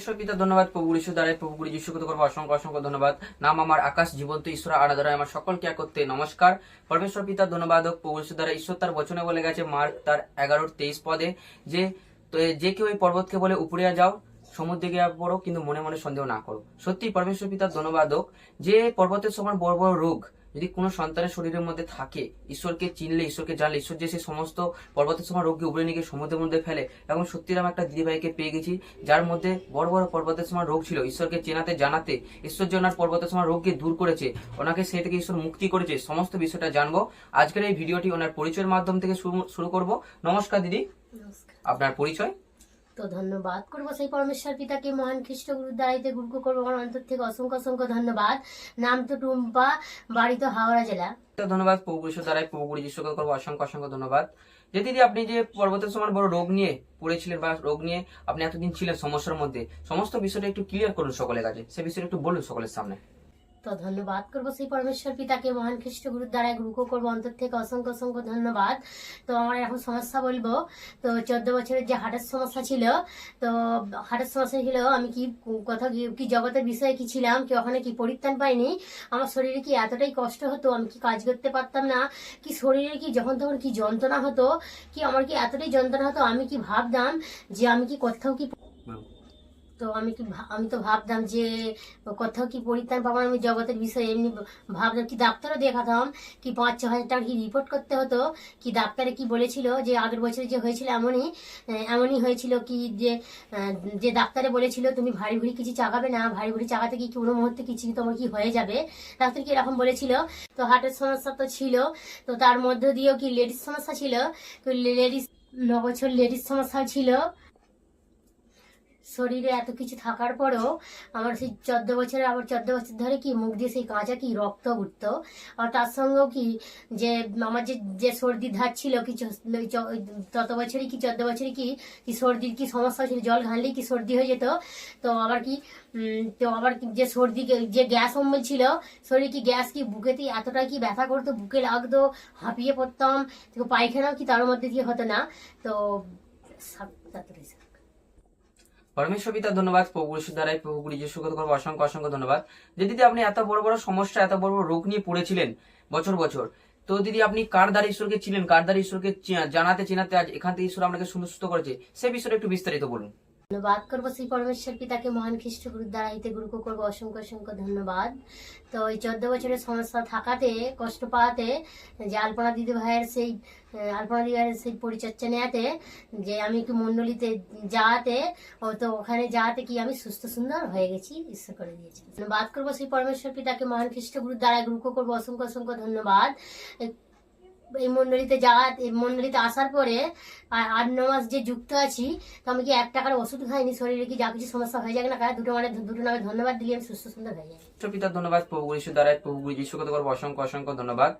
পরমেশ্বর পিতা, ধন্যবাদ। প্রভু ঈশ্বর দ্বারাই প্রভু গুরু যিশুকে করব। অসংখ্য অসংখ্য ধন্যবাদ। নাম আমার আকাশ, জীবন্ত ঈশ্বর আরাধনায় আমার সকলকে এক করতে নমস্কার। পরমেশ্বর পিতা, ধন্যবাদ। প্রভু ঈশ্বর দ্বারা ঈশ্বর তার বচনে বলে গেছে, মার্ক তার এগারোর তেইশ পদে। যে যে কেউ এই পর্বতকে বলে উপরিয়া যাও, সমুদ্রে গিয়ে পড়ো, কিন্তু মনে মনে সন্দেহ না করো। সত্যি পরমেশ্বর পিতার ধন্যবাদক যে পর্বতের সমান বড় বড় রোগ যদি কোনো সন্তানের শরীরের মধ্যে থাকে ঈশ্বরকে চিনলে ঈশ্বরকে জানলে ঈশ্বর যে সেই সমস্ত পর্বতের সময় রোগকে উপরে নিয়ে সমুদ্রের মধ্যে ফেলে এবং সত্যি আমি একটা দিদিভাইকে পেয়ে গেছি যার মধ্যে বড় বড় পর্বতের সময় রোগ ছিল ঈশ্বরকে চেনাতে জানাতে ঈশ্বর যে ওনার পর্বতের সময় রোগকে দূর করেছে ওনাকে সে থেকে ঈশ্বর মুক্তি করেছে সমস্ত বিষয়টা জানব। আজকের এই ভিডিওটি ওনার পরিচয়ের মাধ্যম থেকে শুরু- শুরু করব। নমস্কার দিদি। আপনার পরিচয়? তো ধন্যবাদ। করব সেই পরমেশ্বর পিতাকে, মহান খ্রিস্ট গুরুর দ্বারাইতে গুরুকে করব আমার অন্তর থেকে অসংখ্য অসংখ্য ধন্যবাদ। নাম তো টুম্পা, বাড়ি তো হাওড়া জেলা। ধন্যবাদ ঈশ্বর দ্বারাই গুরু যিশুকে করব অসংখ্য অসংখ্য ধন্যবাদ। যে দিদি, আপনি যে পর্বতের সময় বড় রোগ নিয়ে পড়েছিলেন বা রোগ নিয়ে আপনি এতদিন ছিলেন সমস্যার মধ্যে, সমস্ত বিষয়টা একটু ক্লিয়ার করুন সকলের কাছে, সে বিষয়টা একটু বলুন সকলের সামনে। তো ধন্যবাদ করব সেই পরমেশ্বর পিতাকে, মহান খ্রিস্ট গুরুর দ্বারাই গুরুকে করব অন্তর থেকে অসংখ্য অসংখ্য ধন্যবাদ তো আমার এখন সমস্যা বলব, তো চোদ্দ বছরের যে হার্টের সমস্যা ছিল, তো হার্টের সমস্যা ছিল, আমি কি কথা কি- জগতের বিষয়ে কি ছিলাম, কি ওখানে কি পরিত্রাণ পাইনি, আমার শরীরে কি এতটাই কষ্ট হতো, আমি কি কাজ করতে পারতাম না, কি শরীরে কি যখন তখন কি যন্ত্রণা হতো, কি আমার কি এতটাই যন্ত্রণা হতো, আমি কি ভাবতাম যে আমি কি কোথাও কি। তো আমি কি আমি তো ভাবতাম যে কোথাও কি পরিত্রাণ পাবো আমি জগতের বিষয়ে এমনি ভাবতাম। কি ডাক্তারও দেখাতাম, কি পাঁচ ছ হাজার টাকা কি রিপোর্ট করতে হতো, কি ডাক্তারে কি বলেছিল যে আগের বছরে যে হয়েছিল এমনই এমনই হয়েছিল কি যে যে ডাক্তারে বলেছিল, তুমি ভারী ভুড়ি কিছু চাগাবে না, ভারী ভুড়ি চাগাতে কি কোনো মুহূর্তে কিছু তোমার কি হয়ে যাবে? ডাক্তার কি এরকম বলেছিল? তো হার্টের সমস্যা তো ছিল, তো তার মধ্য দিয়েও কি লেডিস সমস্যা ছিল? তো লেডিস, ন বছর লেডিস সমস্যা ছিল। শরীরে এত কিছু থাকার পরেও আমার সেই চোদ্দ বছরে আবার চোদ্দ বছর ধরে কি মুখ দিয়ে সেই কাঁচা কি রক্ত উঠতো? আর তার সঙ্গেও কি যে আমার যে যে সর্দির ধার ছিল, কি তত বছরই কি, চোদ্দ বছরই কি কি সর্দির কি সমস্যা ছিল জল ঘানলেই কি সর্দি হয়ে যেত? তো আবার কি তো আবার যে সর্দি, যে গ্যাস অম্বল ছিল, শরীরে কি গ্যাস কি বুকেতে এতটা কি ব্যথা করতো, বুকে লাগতো, হাঁপিয়ে পড়তাম পায়খানাও কি তার মধ্যে দিয়ে হতো না? তো সাত। পরমেশ্বর পিতা ধন্যবাদ। প্রভু দ্বারাই প্রভু গুরু অসংখ্য অসংখ্য ধন্যবাদ। যে দিদি আপনি এত বড় বড় সমস্যা, এত বড় বড় রোগ নিয়ে পড়েছিলেন বছর বছর, তো দিদি আপনি কার দ্বারা ঈশ্বরকে ছিলেন কার দ্বারা ঈশ্বরকে জানাতে, চিনাতে আজ এখান থেকে ঈশ্বর আপনাকে সুনিশ্চিত করেছে, সে বিষয়ে একটু বিস্তারিত বলুন। ধন্যবাদ। করব শ্রী পরমেশ্বর পিতাকে মহান খ্রিস্ট গুরুর দ্বারাইতে গুরুকে করব অসংখ্য অসংখ্য ধন্যবাদ। তো এই চোদ্দ বছরের সমস্যা থাকাতে, কষ্ট পাওয়াতে, যে আলপনা দিদি ভাইয়ের সেই আলপনা দিদি ভাইয়ের সেই পরিচর্যা নেওয়াতে যে আমি একটু মণ্ডলীতে যাওয়াতে, ও তো ওখানে যাওয়াতে কি আমি সুস্থ সুন্দর হয়ে গেছি, ঈশ্বর করে দিয়েছি ধন্যবাদ। করব শ্রী পরমেশ্বর পিতাকে মহান খ্রিস্ট গুরুর দ্বারা গুরুকে করব অসংখ্য অসংখ্য ধন্যবাদ। এই মণ্ডলীতে যাওয়া মণ্ডলীতে আসার পরে আট, ন মাস যে যুক্ত আছি, তো আমি কি এক টাকার ওষুধ খাইনি? শরীরে কি যা কিছু সমস্যা হয়ে যাবে না কারণ দুটো মানে দুটো নামে ধন্যবাদ দিলে, আমি সুস্থ সুন্দর হয়ে যাই। পিতার ধন্যবাদ, প্রভু গুরু দ্বারা প্রভু গুরু কথা করব, অসংখ্য অসংখ্য ধন্যবাদ।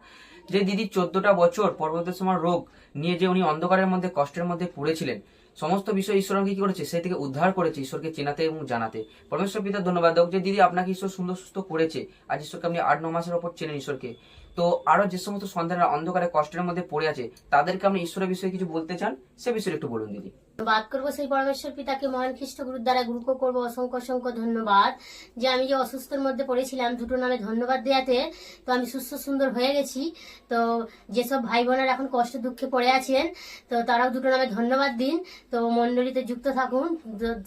যে দিদি চোদ্দটা বছর পর্বতের সময় রোগ নিয়ে যে উনি অন্ধকারের মধ্যে, কষ্টের মধ্যে পড়েছিলেন সমস্ত বিষয় ঈশ্বর আমাকে কি করেছে? সেই থেকে উদ্ধার করেছে ঈশ্বরকে চেনাতে এবং জানাতে। পরমেশ্বর পিতা ধন্যবাদ হোক যে দিদি আপনাকে ঈশ্বর সুন্দর সুস্থ করেছে, আজ ঈশ্বরকে আপনি আট, ন মাসের ওপর চেনেন ঈশ্বরকে। তো আরও যে সমস্ত সন্তানরা অন্ধকারে কষ্টের মধ্যে পড়ে আছে, তাদেরকে আপনি ঈশ্বরের বিষয়ে কিছু বলতে চান? সে বিষয়ে একটু বলুন দিদি। বাদ করব সেই পরমেশ্বর পিতাকে মহান খ্রিস্ট গুরুর দ্বারা গুরুকে করব অসংখ্য অসংখ্য ধন্যবাদ। যে আমি যে অসুস্থর মধ্যে পড়েছিলাম, দুটো নামে ধন্যবাদ দেওয়াতে তো আমি সুস্থ সুন্দর হয়ে গেছি। তো যেসব ভাই বোনেরা এখন কষ্ট দুঃখে পড়ে আছেন, তো তারাও দুটো নামে ধন্যবাদ দিন। তো মণ্ডলীতে যুক্ত থাকুন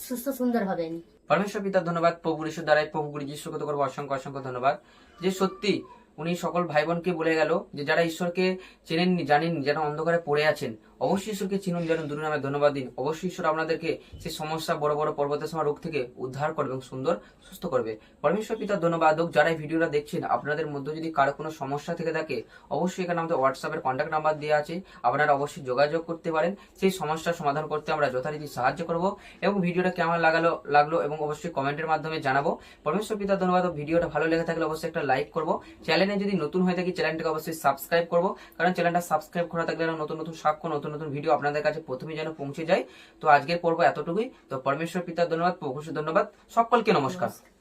সুস্থ সুন্দর হবেন। পরমেশ্বর পিতার ধন্যবাদ। প্রভু ঈশ্বর দ্বারাই প্রভু গুরু যিশুকে তো করব, অসংখ্য অসংখ্য ধন্যবাদ। যে সত্যি উনি সকল ভাই বোনকে বলে গেল যে যারা ঈশ্বরকে চেনেননি, জানেননি, যারা অন্ধকারে পড়ে আছেন অবশ্যই ঈশ্বরকে চিনুন যেন দুটো নামে ধন্যবাদ দিন। অবশ্যই ঈশ্বর আপনাদেরকে সেই সমস্যা বড় বড় পর্বতের সময় রোগ থেকে উদ্ধার করবে এবং সুন্দর, সুস্থ করবে। পরমেশ্বর পিতা ধন্যবাদ হোক, যারা এই ভিডিওটা দেখছেন, আপনাদের মধ্যে যদি কারও কোনো সমস্যা থেকে থাকে, অবশ্যই এখানে আমাদের হোয়াটসঅ্যাপের কন্ট্যাক্ট নাম্বার দেওয়া আছে। আপনারা অবশ্যই যোগাযোগ করতে পারেন। সেই সমস্যার সমাধান করতে আমরা যথারীতি সাহায্য করব এবং ভিডিওটা কেমন লাগালো, লাগল এবং অবশ্যই কমেন্টের মাধ্যমে জানাব। পরমেশ্বর পিতার ধন্যবাদ ভিডিওটা ভালো লেগে থাকলে অবশ্যই একটা লাইক করব। চ্যানেলে যদি নতুন হয়ে থাকি চ্যানেলটাকে অবশ্যই সাবস্ক্রাইব করব। কারণ চ্যানেলটা সাবস্ক্রাইব করা থাকলে নতুন নতুন সাক্ষ্য, নতুন নতুন ভিডিও আপনাদের কাছে প্রথমে যেন পৌঁছে যায়। তো আজকের পর্ব এতটুকুই। তো পরমেশ্বর পিতার ধন্যবাদ প্রভু ধন্যবাদ। সকলকে নমস্কার।